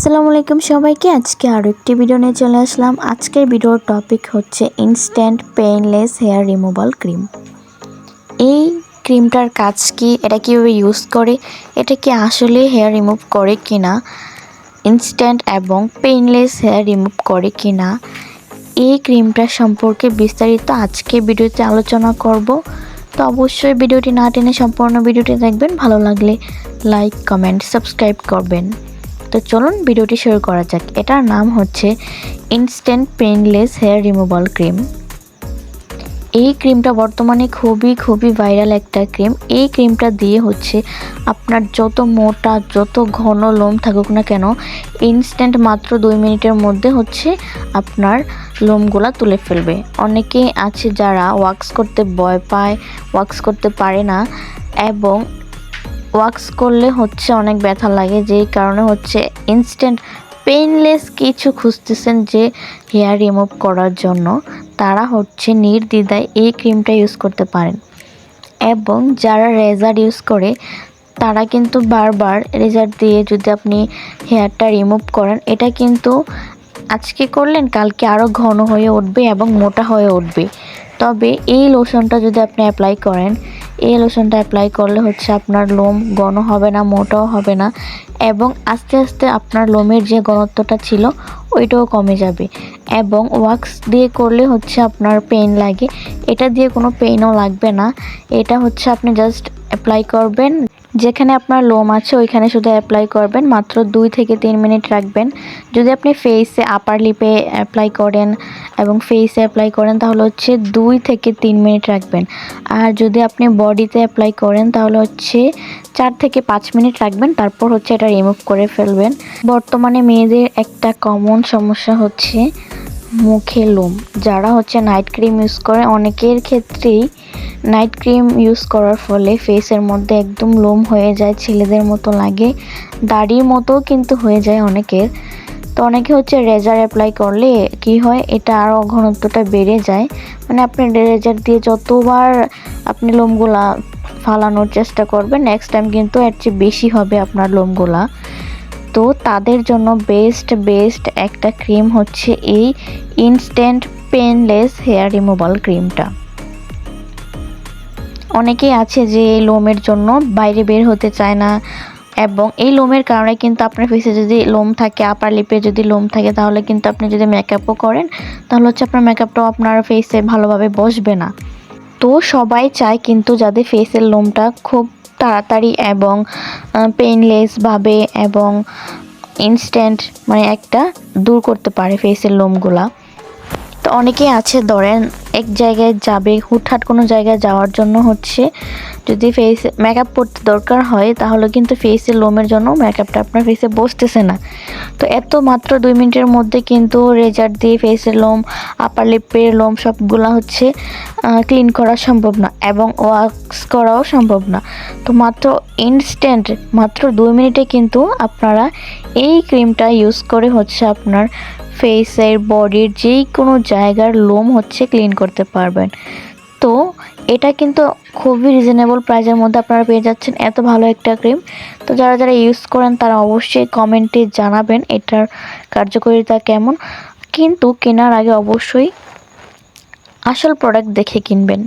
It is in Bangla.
আসসালামু আলাইকুম সবাইকে। আজকে আরও একটি ভিডিও নিয়ে চলে আসলাম। আজকের ভিডিওর টপিক হচ্ছে instant painless hair removal cream এই ক্রিমটার কাজ কি? এটা কীভাবে ইউজ করে? এটা কি আসলে হেয়ার রিমুভ করে কি না ইনস্ট্যান্ট এবং পেইনলেস হেয়ার রিমুভ করে কি না এই ক্রিমটার সম্পর্কে বিস্তারিত আজকে ভিডিওতে আলোচনা করব। তো অবশ্যই ভিডিওটি না টেনে সম্পূর্ণ ভিডিওটি দেখবেন। ভালো লাগলে লাইক কমেন্ট সাবস্ক্রাইব করবেন। তো চলুন ভিডিওটি শুরু করা যাক। এটার নাম হচ্ছে instant painless hair removal cream এই ক্রিমটা বর্তমানে খুবই খুবই ভাইরাল একটা ক্রিম এই ক্রিমটা দিয়ে হচ্ছে আপনার যত মোটা, যত ঘন লোম থাকুক না কেন ইনস্ট্যান্ট মাত্র দুই মিনিটের মধ্যে হচ্ছে আপনার লোমগুলা তুলে ফেলবে। অনেকে আছে যারা ওয়াক্স করতে ভয় পায় ওয়াক্স করতে পারে না, এবং ওয়াক্স করলে হচ্ছে অনেক ব্যথা লাগে, যেই কারণে হচ্ছে ইনস্ট্যান্ট পেইনলেস কিছু খুঁজতেছেন যে হেয়ার রিমুভ করার জন্য। তারা হচ্ছে নির্দ্বিধায় এই ক্রিমটা ইউজ করতে পারেন। এবং যারা রেজার ইউজ করে, তারা কিন্তু বারবার রেজার দিয়ে যদি আপনি হেয়ারটা রিমুভ করেন, এটা কিন্তু আজকে করলেন, কালকে আরও ঘন হয়ে উঠবে এবং মোটা হয়ে উঠবে। তবে এই লোশনটা যদি আপনি অ্যাপ্লাই করেন এই লোশনটা অ্যাপ্লাই করলে হচ্ছে আপনার লোম গণ হবে না, মোটাও হবে না এবং আস্তে আস্তে আপনার লোমের যে গণত্বটা ছিল ওইটাও কমে যাবে এবং ওয়াক্স দিয়ে করলে হচ্ছে আপনার পেন লাগে। এটা দিয়ে কোনো পেনও লাগবে না। এটা হচ্ছে আপনি জাস্ট অ্যাপ্লাই করবেন। যেখানে আপনার লোম আছে, ওইখানে শুধু অ্যাপ্লাই করবেন। মাত্র দুই থেকে তিন মিনিট রাখবেন। যদি আপনি ফেসে আপার লিপে অ্যাপ্লাই করেন এবং ফেসে অ্যাপ্লাই করেন, তাহলে হচ্ছে দুই থেকে তিন মিনিট রাখবেন। আর যদি আপনি বডিতে অ্যাপ্লাই করেন, তাহলে হচ্ছে চার থেকে পাঁচ মিনিট রাখবেন। তারপর হচ্ছে এটা রিমুভ করে ফেলবেন। বর্তমানে মেয়েদের একটা কমন সমস্যা হচ্ছে মুখে লোম। যারা হচ্ছে নাইট ক্রিম ইউজ করে, অনেকের ক্ষেত্রেই নাইট ক্রিম ইউজ করার ফলে ফেসের মধ্যে একদম লোম হয়ে যায়, ছেলেদের মতো লাগে। দাড়ির মতো কিন্তু হয়ে যায় অনেকের। তো অনেকে হচ্ছে রেজার অ্যাপ্লাই করলে কি হয়, এটা আরও ঘনত্বটা বেড়ে যায়। মানে আপনি রেজার দিয়ে যতবার আপনি লোমগুলা ফালানোর চেষ্টা করবেন নেক্সট টাইম কিন্তু এর চেয়ে বেশি হবে আপনার লোমগুলা। তো তাদের জন্য বেস্ট বেস্ট একটা ক্রিম হচ্ছে এই ইনস্ট্যান্ট পেনলেস হেয়ার রিমুভাল ক্রিমটা অনেকেই আছে যে এই লোমের জন্য বাইরে বের হতে চায় না এবং এই লোমের কারণে কিন্তু আপনার ফেসে যদি লোম থাকে আপার লিপে যদি লোম থাকে, তাহলে কিন্তু আপনি যদি মেকআপও করেন, তাহলে হচ্ছে আপনার মেকআপটাও আপনার ফেসে ভালোভাবে বসবে না। তো সবাই চায় কিন্তু যাদের ফেসের লোমটা খুব তাড়াতাড়ি এবং পেইনলেসভাবে এবং ইনস্ট্যান্ট মানে একটা দূর করতে পারে ফেসের লোমগুলা। অনেকেই আছে, ধরেন এক জায়গায় যাবে, হুটহাট কোনো জায়গায় যাওয়ার জন্য হচ্ছে যদি ফেস মেকআপ করতে দরকার হয়, তাহলে কিন্তু ফেসের লোমের জন্য মেকআপটা আপনার ফেসে বসতেছে না। তো এত মাত্র দুই মিনিটের মধ্যে কিন্তু রেজার দিয়ে ফেসের লোম আপার লিপের লোম সবগুলা হচ্ছে ক্লিন করা সম্ভব না এবং ওয়াক্স করাও সম্ভব না। তো মাত্র ইনস্ট্যান্ট মাত্র দুই মিনিটে কিন্তু আপনারা এই ক্রিমটা ইউজ করে হচ্ছে আপনার ফেসের বডির যেই কোনো জায়গার লোম হচ্ছে ক্লিন করতে পারবেন। তো এটা কিন্তু খুবই রিজনেবল প্রাইসের মধ্যে আপনারা পেয়ে যাচ্ছেন এত ভালো একটা ক্রিম তো যারা যারা ইউজ করেন তারা অবশ্যই কমেন্টে জানাবেন এটার কার্যকারিতা কেমন। কিন্তু কেনার আগে অবশ্যই আসল প্রোডাক্ট দেখে কিনবেন।